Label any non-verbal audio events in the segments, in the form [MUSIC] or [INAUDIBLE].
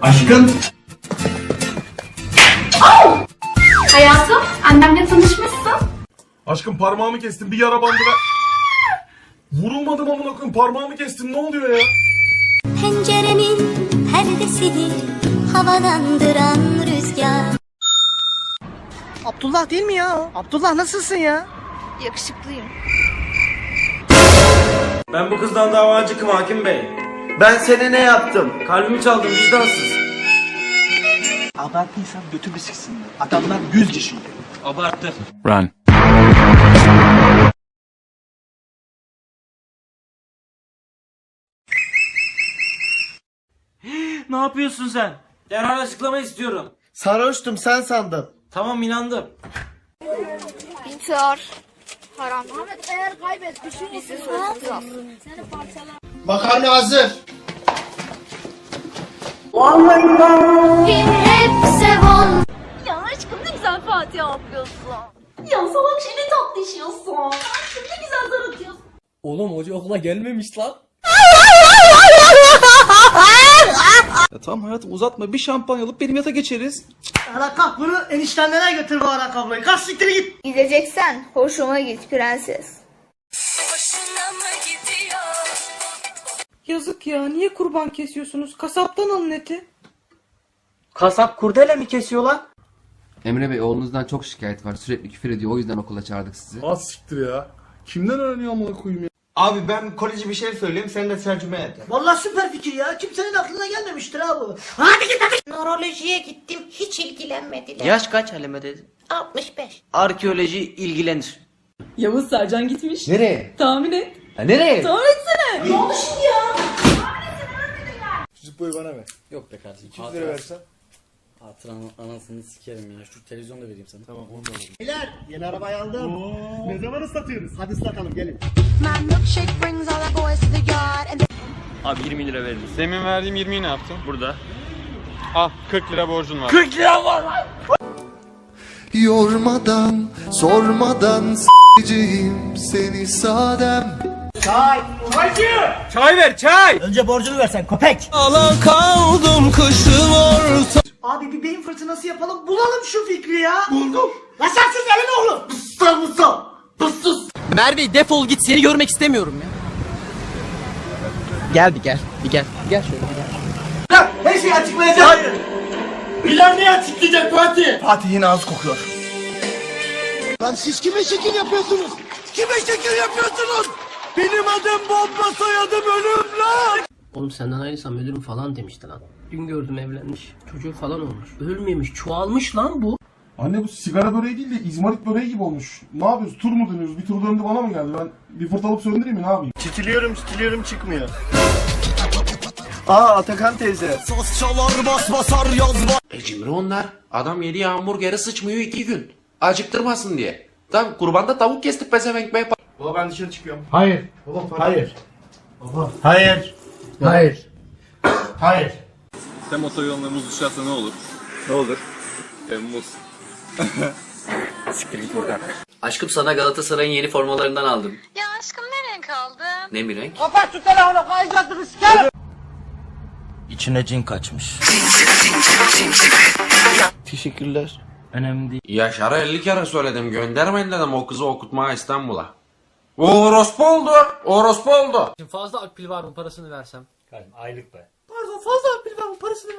Aşkım. Hayatım, annemle tanışmışsın. Aşkım parmağımı kestim bir yara bandı ver. Vurulmadım amına koyayım parmağımı kestim ne oluyor ya? Penceremin perdesidir havalandıran rüzgar. Abdullah değil mi ya? o? Abdullah nasılsın ya? Yakışıklıyım. Ben bu kızdan davacıkım hakim bey. Ben seni ne yaptım? Kalbimi çaldın vicdansız. Abarttıysan götümü siksinler. Adamlar 100 kişi. Abarttı. Run. Ne yapıyorsun sen? Derhal açıklama istiyorum. Sarhoştum sen sandım. Tamam inandım. İntihar. Haram. Ahmet eğer kaybetmişsin sözsüz al. Makarna hazır. Hep seven Ya aşkım ne güzel Fatiha okuyorsun. Ya salak şey ne tatlı işiyorsun. Aşkım ne güzel zar atıyorsun. Oğlum hoca okula gelmemiş lan. Ya tamam hayatım uzatma bir şampanya alıp benim yata geçeriz. Ara kalk bunu eniştenlere götür bu ara kabloyu. Kalk siktir git. Gideceksen hoşuma git prenses. Yazık ya niye kurban kesiyorsunuz? Kasaptan alın eti. Kasap kurdele mi kesiyor lan? Emre Bey oğlunuzdan çok şikayet var. Sürekli küfür ediyor. O yüzden okula çağırdık sizi. Az siktir ya. Kimden öğreniyor amına koyayım ya? Abi ben koleji bir şey söyleyeyim sen de tercüme et. Vallahi süper fikir ya. Kimsenin aklına gelmemiştir ha bu. Hadi git hadi. Nörolojiye gittim hiç ilgilenmediler. Yaş kaç Halime dedi? 65. Arkeoloji ilgilenir. Yavuz Sercan gitmiş. Nereye? Tahmin et. Ha, nereye? Tahmin etsene. Çocuk boyu bana ver. Yok be kardeşim. 200 lira versen. Hatıran anasını sikerim ya. Şu televizyonu da vereyim sana. Tamam. Beyler yeni arabayı aldım. Ne zaman ıslatıyoruz? Hadi ıslatalım gelin. My milkshake brings all the boys to the yard and Abi 20 lira verir misin? Demin verdiğim 20'yi ne yaptın? Burada. Ah 40 lira borcun var. Yormadan, sormadan s**eceğim seni sadem. Çay ver çay! Önce borcunu versen köpek. Alan kaldım kışın orta. Abi bir beyin fırtınası yapalım. Bulalım şu fikri ya. Buldum. Lan sen sus elin oğlu. Bıstır mısın? Bıstır. Merve defol git seni görmek istemiyorum ya. Gel bir gel. Bir gel. Gel şöyle bir gel. Her şeyi açıklayacağım. Hayır. Bilal ne açıklayacak Fatih? Fatih'in ağzı kokuyor. Lan siz kime şekil yapıyorsunuz? Kime şekil yapıyorsunuz? Benim adım bomba soyadım ölüm lan. Oğlum senden ayrılsam ölürüm falan demişti lan. Dün gördüm evlenmiş. Çocuğu falan olmuş. Ölmemiş. Çoğalmış lan bu. Anne bu sigara böreği değil de izmarit böreği gibi olmuş. Ne yapıyoruz? Tur mu dönüyoruz? Bir tur döndü bana mı geldi? Ben bir fırt alıp söndüreyim mi? Ne yapayım? Çitiliyorum çitiliyorum çıkmıyor. Aa Atakan teyze. E cimri onlar. Adam yediği hamburgeri sıçmıyor iki gün. Acıktırmasın diye. Tam kurbanda tavuk kestik pezevenk be. Baba ben dışarı çıkıyorum. Hayır. Hayır. Hayır. Hayır. Hayır. Tem otoyoluna muz düşerse ne olur? Ne olur? Temmuz. [LAUGHS] Aşkım sana Galatasaray'ın yeni formalarından aldım. Ya aşkım ne renk aldın? Ne mi renk? İçine cin kaçmış. Teşekkürler. Önemli değil. Yaşar'a 50 kere söyledim. Göndermeyin dedim o kızı okutmaya İstanbul'a. O orospu oldu. Orospu oldu. Fazla akbil var mı parasını versem?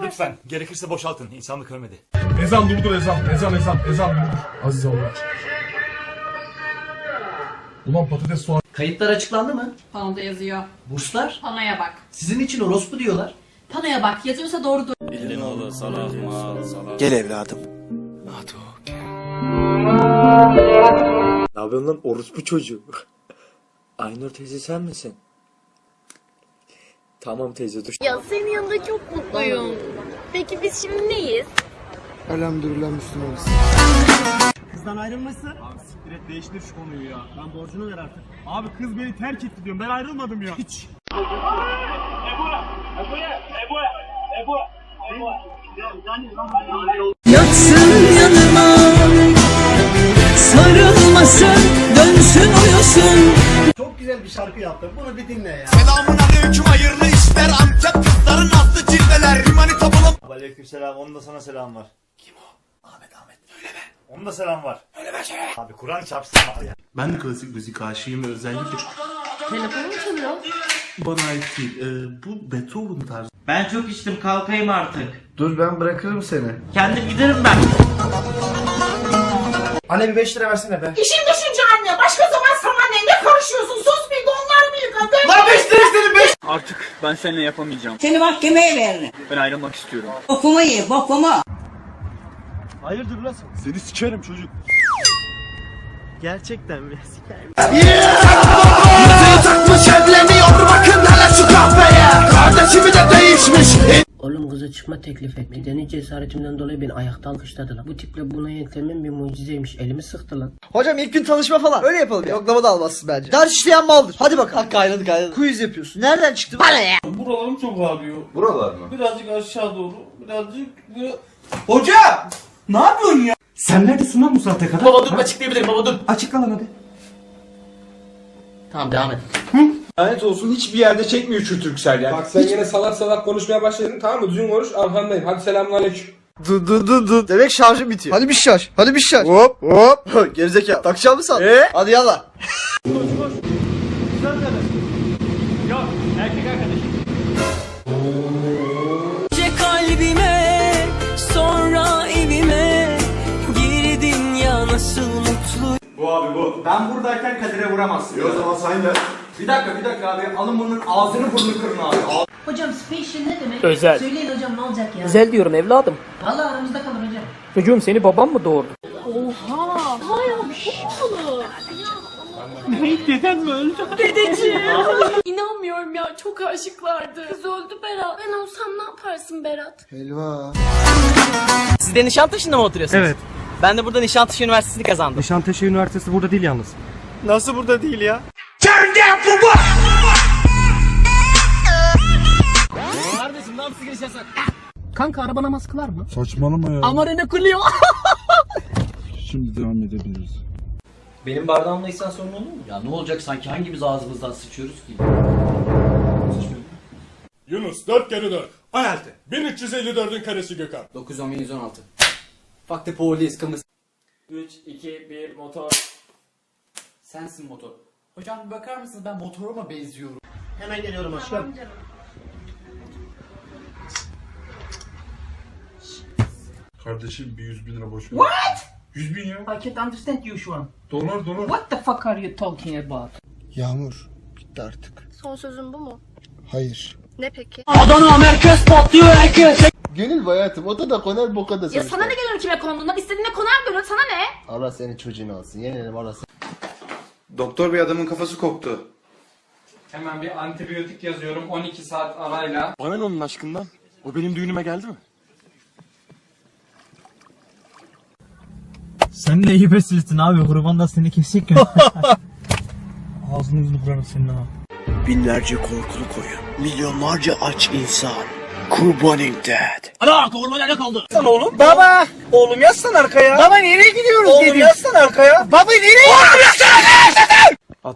Lütfen. Gerekirse boşaltın. İnsanlık ölmedi. Ezan durdur ezan. Ezan ezan. Ezan durdur. Aziz Allah. Ulan patates soğan. Kayıtlar açıklandı mı? Panoda yazıyor. Burslar? Panoya bak. Sizin için orospu diyorlar. Panoya bak. Yazıyorsa doğrudur. Gel evladım. Ne yapıyorsun lan orospu çocuğu? Aynur teyze sen misin? Tamam teyze dur. Ya senin yanında çok mutluyum. Peki biz şimdi neyiz? Elhamdülillah Müslümanız. Kızdan ayrılmışsın. Abi siktir et değiştir şu konuyu ya. Ben borcunu ver artık. Abi kız beni terk etti diyorum. Ben ayrılmadım ya. Hiç. Yatsın yanıma Sarılmasın Dönsün uyusun şarkı yaptım. Bunu bir dinle ya. Selamun aleyküm hayırlı işler Antep kızların aslı cilveler Rimani tabulum Aleykümselam. Onun da sana selam var. Kim o? Ahmet Ahmet. Söyleme. Onun da selam var. Söyleme söyle. Abi Kur'an çarpsın var ya. Ben de klasik müzik aşığıyım ve özellikle Telefonu mu çalıyor? bana ait değil. Ee, bu Beethoven tarzı. Ben çok içtim kalkayım artık. Dur ben bırakırım seni. Kendim giderim ben. Anne bir 5 lira versene be. İşin düşünce anne. Başka zaman sana ne? Ne karışıyorsun? Sus bir donlarımı yıka. Lan 5 lira istedim 5. Artık ben seninle yapamayacağım. Seni mahkemeye veririm. Ben ayrılmak istiyorum. Bokumu ye, bokumu. Hayırdır lan sen? Seni sikerim çocuk. Gerçekten mi? Takmış evleniyor bakın hele şu kahveye. Kardeşimi de çıkma teklif etti. Deniz cesaretimden dolayı beni ayakta alkışladılar. Bu tiple buna yetmem bir mucizeymiş. Elimi sıktı lan. Hocam ilk gün tanışma falan. Öyle yapalım. Yoklama da almazsın bence. Ders işleyen maldır. Hadi bakalım. Hak kaynadı kaynadı. Quiz yapıyorsun. Nereden çıktı? bu? Bana ya. Buralarım çok ağrıyor. Buralar mı? Birazcık aşağı doğru. Birazcık. Hoca! Ne yapıyorsun ya? Sen neredesin lan bu saate kadar? Baba dur açıklayabilirim baba dur. Açıkla lan hadi. Tamam devam et. Lanet olsun hiçbir yerde çekmiyor şu Türksel ya. Bak sen yine salak salak konuşmaya başladın tamam mı? Düzgün konuş arkandayım. Hadi selamünaleyküm. Dur dur dur dur. Demek şarjım bitiyor. Hadi bir şarj. Hadi bir şarj. Hop hop. [LAUGHS] Gerizekalı. Takacağım mı sen? Ee? Hadi yallah. kalbime, sonra evime girdin ya nasıl mutlu. Bu abi bu. Ben buradayken Kadir'e vuramazsın. o zaman sen de. Bir dakika bir dakika abi. Alın bunun ağzını burnunu kırın abi. Hocam special ne demek? Özel. Söyleyin hocam ne olacak ya? Güzel diyorum evladım. Vallahi aramızda kalır hocam. Çocuğum seni babam mı doğurdu? Oha! Vay abi çok havalı. İnanmıyorum ya çok aşıklardı. Kız öldü Berat. Ben olsam ne yaparsın Berat? Helva. Siz de Nişantaşı'nda mı oturuyorsunuz? Evet. Ben de burada Nişantaşı Üniversitesi'ni kazandım. Nişantaşı Üniversitesi burada değil yalnız. Nasıl burada değil ya? Kanka araba namaz kılar mı? Saçmalama ya. Ama ne kılıyor? [LAUGHS] Şimdi devam edebiliriz. Benim bardağımla içsen sorun olur mu? Ya ne olacak sanki hangimiz ağzımızdan sıçıyoruz ki? Yunus 4 kere 4. 16. 1354'ün karesi Gökhan. 9 10 116. Fuck the police kımız. 3 2 1 motor. Sensin motor. Hocam bir bakar mısınız ben motoruma benziyorum. Hemen geliyorum aşkım. Kardeşim bir 100 bin lira boş ver. What? 100 bin ya. I can't understand you şu an. Dolar dolar. What the fuck are you talking about? Yağmur bitti artık. Son sözün bu mu? Hayır. Ne peki? Adana merkez patlıyor herkes. Gönül hayatım o da da konar boka da Ya sana ne geliyor kime konduğundan? İstediğine konar görür sana ne? Allah senin çocuğunu alsın. Yenelim Allah Doktor bir adamın kafası koptu. Hemen bir antibiyotik yazıyorum 12 saat arayla. Bana ne onun aşkından? O benim düğünüme geldi mi? Sen ne iyi beslisin abi kurban da seni kesecek ya. [LAUGHS] Ağzını yüzünü kırarım senin ha. Binlerce korkulu koyun. Milyonlarca aç insan. Kurbanın dead. Ana kavurma nerede kaldı? Lan oğlum. Baba. Oğlum yazsan arkaya. Baba nereye gidiyoruz Oğlum yazsan arkaya. Baba nereye? Oğlum yazsana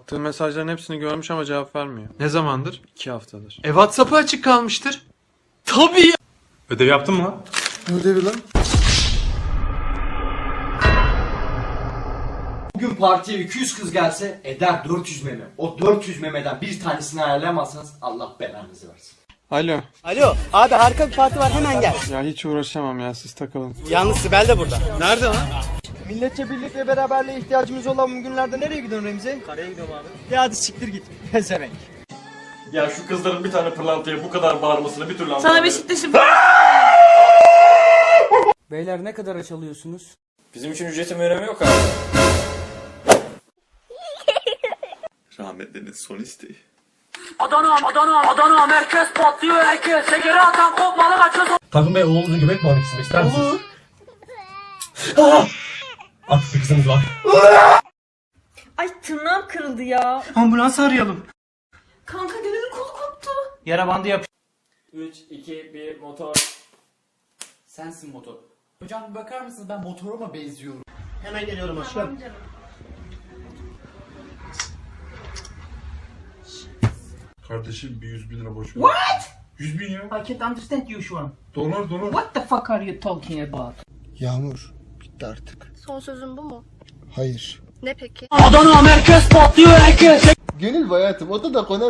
Attığı mesajların hepsini görmüş ama cevap vermiyor. Ne zamandır? 2 haftadır. E Whatsapp'ı açık kalmıştır. Tabii ya. Ödev yaptın mı lan? Ödevi lan. Bugün partiye 200 kız gelse eder 400 meme. O 400 memeden bir tanesini ayarlayamazsanız Allah belanızı versin. Alo. Alo abi harika bir parti var hemen gel. Ya hiç uğraşamam ya siz takılın. Yalnız Sibel de burada. Nerede lan? Milletçe birlik ve beraberliğe ihtiyacımız olan bu günlerde nereye gidiyorsun Remzi? Karaya gidiyorum abi. Ya hadi siktir git. Pezevenk. Ya şu kızların bir tane pırlantaya bu kadar bağırmasını bir türlü Sana anlamadım. Beşiktaş'ın Beyler ne kadar çalıyorsunuz? Bizim için ücretin önemi yok abi. Rahmetlinin son isteği. Adana, Adana, Adana merkez patlıyor herkes. Şekeri atan kopmalı kaçıyor. Takım Bey oğlunuzun göbek istemek ister misiniz? Olur. Kızınız var. Ay tırnağım kırıldı ya. Ambulans arayalım. Kanka gönül kolu koptu. Yara bandı yap. 3 2 1 motor. Sensin motor. Hocam bir bakar mısınız ben motoruma benziyorum. Hemen geliyorum aşkım. Kardeşim bir 100 bin lira boş ver. What? 100 bin ya. I can't understand you şu an. Dolar dolar. What the fuck are you talking about? Yağmur bitti artık. Son sözün bu mu? Hayır. Ne peki? Adana merkez patlıyor herkes Gönül bu hayatım o da konar